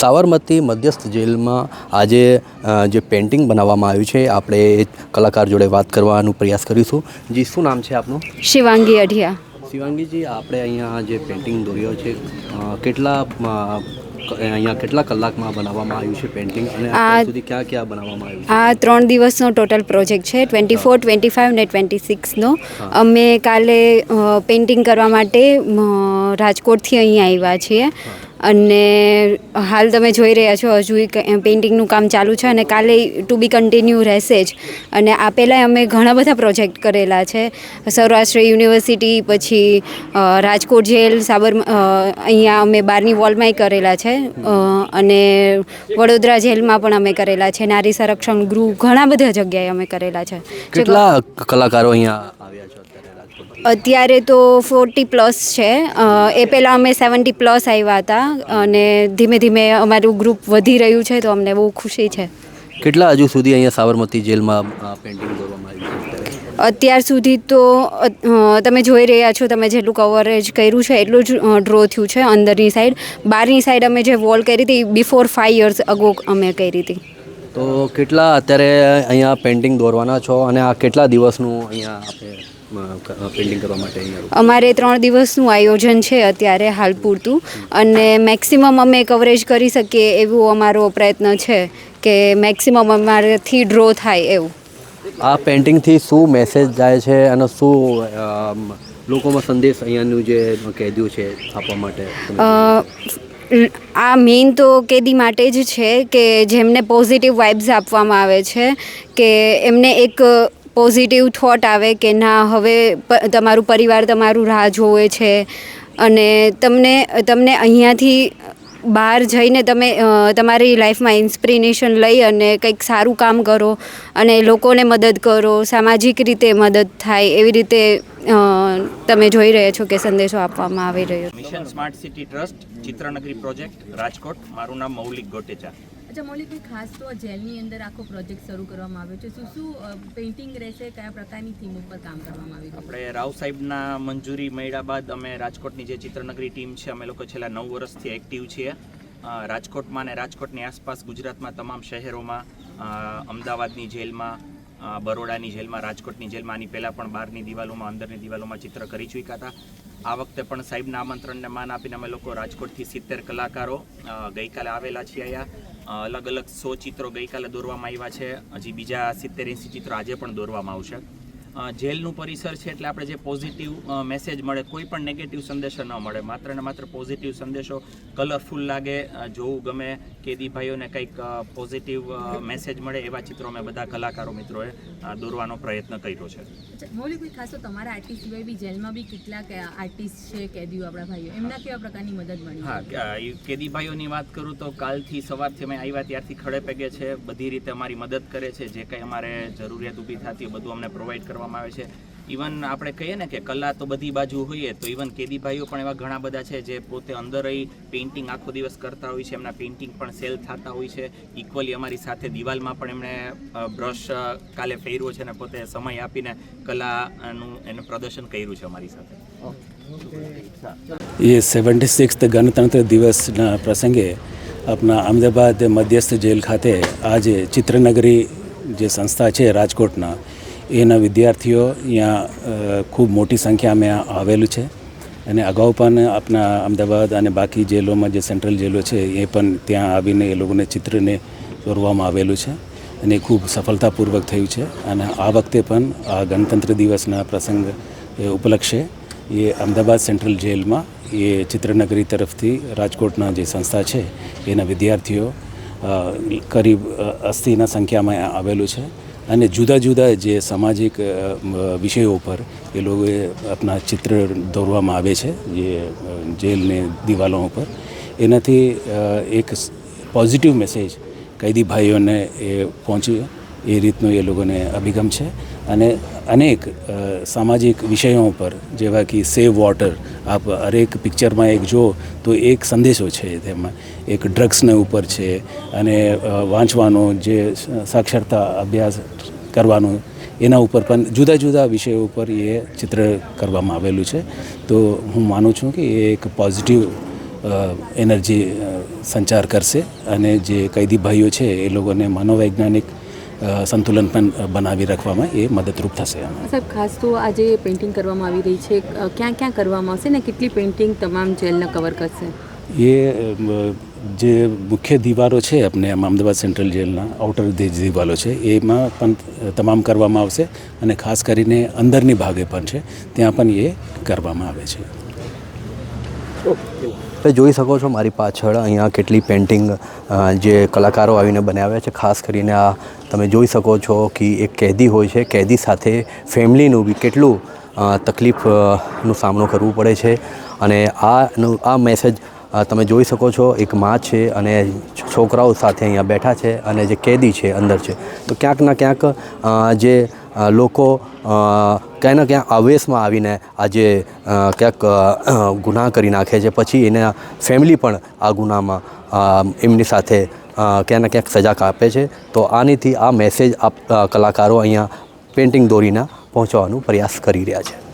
સાબરમતી મધ્યસ્થ જેલમાં આજે જે પેઇન્ટિંગ બનાવવામાં આવ્યું છે આપણે કલાકાર જોડે વાત કરવાનો પ્રયાસ કરીશું. જી શું નામ છે આપનું? શિવાંગી અઢિયા. શિવાંગીજી આપણે અહીંયા જે પેઇન્ટિંગ દોર્યો છે કેટલા અહીંયા કેટલા કલાકમાં બનાવવામાં આવ્યું છે પેઇન્ટિંગ? અને અત્યાર સુધી ક્યાં ક્યાં બનાવવામાં આવ્યું છે? આ ત્રણ દિવસનો ટોટલ પ્રોજેક્ટ છે ટ્વેન્ટી ફોર ટ્વેન્ટી ફાઇવ ને ટ્વેન્ટી સિક્સનો. અમે કાલે પેઇન્ટિંગ કરવા માટે રાજકોટથી અહીં આવ્યા છીએ. અને હાલ તમે જોઈ રહ્યા છો, હજુ પેઇન્ટિંગનું કામ ચાલુ છે અને કાલે ટુ બી કન્ટિન્યુ રહેશે જ. અને આ પહેલાં અમે ઘણા બધા પ્રોજેક્ટ કરેલા છે. સૌરાષ્ટ્ર યુનિવર્સિટી, પછી રાજકોટ જેલ, સાબર અહીંયા અમે બારની વોલમાંય કરેલા છે. અને વડોદરા જેલમાં પણ અમે કરેલા છે. નારી સંરક્ષણ ગૃહ ઘણા બધા જગ્યાએ અમે કરેલા છે. કેટલા કલાકારો અહીંયા આવ્યા છે અત્યારે તો ફોર્ટી પ્લસ છે. એ પહેલાં અમે સેવન્ટી પ્લસ આવ્યા હતા અને ધીમે ધીમે અમારું ગ્રુપ વધી રહ્યું છે તો અમને બહુ ખુશી છે. કેટલા હજુ સુધી અહીંયા સાબરમતી જેલમાં પેઇન્ટિંગ દોરવામાં અત્યાર? સુધી તો તમે જોઈ રહ્યા છો તમે જેટલું કવરેજ કર્યું છે એટલું જ ડ્રો થયું છે અંદરની સાઈડ બહારની સાઈડ અમે જે વોલ કરી હતી બિફોર ફાઈવ યર્સ અગો અમે કરી હતી. તો કેટલા અત્યારે અહીંયા પેઇન્ટિંગ દોરવાના છો અને આ કેટલા દિવસનું અહીંયા આપણે પેઇન્ટિંગ કરવા માટે અમારે ત્રણ દિવસનું આયોજન છે અત્યારે હાલ પૂરતું. અને મેક્સિમમ અમે કવરેજ કરી શકીએ એવું અમારો પ્રયત્ન છે કે મેક્સિમમ અમારાથી ડ્રો થાય એવું. આ પેઇન્ટિંગથી શું મેસેજ જાય છે અને શું લોકોમાં સંદેશ અહીંયાનું જે કહેદ્યું છે આપવા માટે આ મેઇન તો કેદી માટે જ છે કે જેમને પોઝિટિવ વાઇબ્સ આપવામાં આવે છે કે એમને એક પોઝિટિવ થોટ આવે કે ના, હવે તમારું પરિવાર તમારું રાહ જોવે છે અને તમને તમને અહીંયાથી બહાર જઈને તમે તમારી લાઈફમાં ઇન્સ્પિરેશન લઈ અને કંઈક સારું કામ કરો અને લોકોને મદદ કરો, સામાજિક રીતે મદદ થાય, એવી રીતે તમે જોઈ રહ્યા છો કે સંદેશો આપવામાં આવી રહ્યો mission smart city trust Chitranagari project, Rajkot. મારું નામ મૌલિક ગોટેચા. અચ્છા મૌલિકભાઈ ખાસ તો જેલની અંદર આખો પ્રોજેક્ટ શરૂ કરવામાં આવ્યો છે. શું શું પેઇન્ટિંગ રહેશે? કયા પ્રકારની થીમ ઉપર કામ કરવામાં આવ્યું આપણે રાવ સાહેબના મંજૂરી મળ્યા બાદ અમે રાજકોટની જે ચિત્રનગરી ટીમ છે, અમે લોકો છેલ્લા નવ વર્ષથી એક્ટિવ છીએ. રાજકોટમાં અને રાજકોટની આસપાસ ગુજરાતમાં તમામ શહેરોમાં અમદાવાદની જેલમાં બરોડાની જેલમાં, રાજકોટની જેલમાં આની પહેલાં પણ બહારની દિવાલોમાં, અંદરની દિવાલોમાં ચિત્ર કરી ચૂક્યા હતા. આ વખતે પણ સાહેબના આમંત્રણને માન આપીને અમે લોકો રાજકોટથી સિત્તેર કલાકારો ગઈકાલે આવેલા છીએ અહીંયા. અલગ અલગ સો ચિત્રો ગઈકાલે દોરવામાં આવ્યા છે. હજી બીજા સિત્તેર એંસી ચિત્રો આજે પણ દોરવામાં આવશે. જેલનું પરિસર છે એટલે આપણે જે પોઝિટિવ મેસેજ મળે કોઈ પણ નેગેટિવ સંદેશો ન મળે. માત્ર ને માત્ર પોઝિટિવ સંદેશો કલરફુલ લાગે જોવું ગમે કેદીભાઈઓને કંઈક પોઝિટિવ મેસેજ મળે એવા ચિત્રો અમે બધા કલાકારો મિત્રોએ દોરવાનો પ્રયત્ન કર્યો છે. મૌલિક ખાસ તો તમારા આર્ટિસ્ટ સિવાય બી જેલમાં બી કેટલાક આર્ટિસ્ટ છે કેદીઓ આપણા ભાઈઓ એમના કેવા પ્રકારની મદદ મળી? હા કેદીભાઈઓની કેદી ભાઈઓની વાત કરું તો કાલથી સવારથી અમે આવ્યા ત્યારથી ખડે પગે છે બધી રીતે અમારી મદદ કરે છે જે કંઈ અમારે જરૂરિયાત ઊભી થતી હોય બધું અમને પ્રોવાઈડ કરવામાં આવે છે. ઇવન આપણે કહીએ ને કે કલા તો બધી બાજુ હોઈએ, તો ઇવન કેદી ભાઈઓ પણ એવા ઘણા બધા છે જે પોતે અંદર રહી પેઇન્ટિંગ આખો દિવસ કરતા હોય છે, એમના પેઇન્ટિંગ પણ સેલ થતા હોય છે. ઇક્વલી અમારી સાથે દિવાલમાં પણ એમણે બ્રશ કાલે ફેર્યો છે અને પોતે સમય આપીને કલાનું એનું પ્રદર્શન કર્યું છે અમારી સાથે. એ સેવન્ટી સિક્સ ગણતંત્ર દિવસના પ્રસંગે આપણા અમદાવાદ મધ્યસ્થ જેલ ખાતે આજે ચિત્રનગરી જે સંસ્થા છે, રાજકોટના એના વિદ્યાર્થીઓ અહીંયા ખૂબ મોટી સંખ્યામાં આવેલું છે. અને અગાઉ પણ આપણા અમદાવાદ અને બાકી જેલોમાં જે સેન્ટ્રલ જેલો છે, એ પણ ત્યાં આવીને એ લોકોને ચિત્રને દોરવામાં આવેલું છે. અને ખૂબ સફળતાપૂર્વક થયું છે. અને આ વખતે પણ આ ગણતંત્ર દિવસના પ્રસંગ ઉપલક્ષે એ અમદાવાદ સેન્ટ્રલ જેલમાં એ ચિત્રનગરી તરફથી રાજકોટના જે સંસ્થા છે, એના વિદ્યાર્થીઓ કરીબ અસ્થિના સંખ્યામાં આવેલું છે. અને જુદા જુદા જે સામાજિક વિષયો પર એ લોકોએ આપણા ચિત્ર દોરવામાં આવે છે, જે જેલને દિવાલો ઉપર. એનાથી એક પોઝિટિવ મેસેજ કૈદી ભાઈઓને એ પહોંચે એ રીતનો એ લોકોને અભિગમ છે. અને અનેક સામાજિક વિષયો પર, જેવા કે સેવ વોટર, આપ હરેક પિક્ચરમાં એક જો તો એક સંદેશો છે તેમાં. એક ડ્રગ્સને ઉપર છે અને વાંચવાનો જે સાક્ષરતા અભ્યાસ કરવાનો, એના ઉપર પણ જુદા જુદા વિષયો ઉપર એ ચિત્ર કરવામાં આવેલું છે. તો હું માનું છું કે એ એક પોઝિટિવ એનર્જી સંચાર કરશે અને જે કૈદી ભાઈઓ છે એ લોકોને મનોવૈજ્ઞાનિક સંતુલન પણ બનાવી રાખવામાં એ મદદરૂપ થશે. સાહેબ ખાસ તો આજે પેઇન્ટિંગ કરવામાં આવી રહી છે. ક્યાં ક્યાં કરવામાં આવશે ને કેટલી પેઇન્ટિંગ તમામ જેલને કવર કરશે? એ જે મુખ્ય દીવારો છે આપણે આમ અમદાવાદ સેન્ટ્રલ જેલના આઉટર જે દિવાલો છે એમાં પણ તમામ કરવામાં આવશે અને ખાસ કરીને અંદરની ભાગે પણ છે. ત્યાં પણ એ કરવામાં આવે છે. તમે જોઈ શકો છો મારી પાછળ અહીંયા કેટલી પેઇન્ટિંગ જે કલાકારો આવીને બનાવ્યા છે. ખાસ કરીને આ તમે જોઈ શકો છો કે એક કેદી હોય છે. કેદી સાથે ફેમિલીનું બી કેટલું અ, તકલીફ અ, નો સામનો કરવું પડે છે. અને આનું આ મેસેજ તમે જોઈ શકો છો, એક માં છે અને છોકરાઓ સાથે અહીંયા બેઠા છે અને જે કેદી છે અંદર છે. તો ક્યાંક ના ક્યાંક જે લોકો ક્યાંય ને ક્યાંક આવેશમાં આવીને આજે ક્યાંક ગુનાહ કરી નાખે છે. પછી એના ફેમિલી પણ આ ગુનામાં એમની સાથે ક્યાંક ને ક્યાંક સજા કાપે છે. તો આનીથી આ મેસેજ આપ કલાકારો અહીંયા પેઇન્ટિંગ દોરીને પહોંચવાનો પ્રયાસ કરી રહ્યા છે.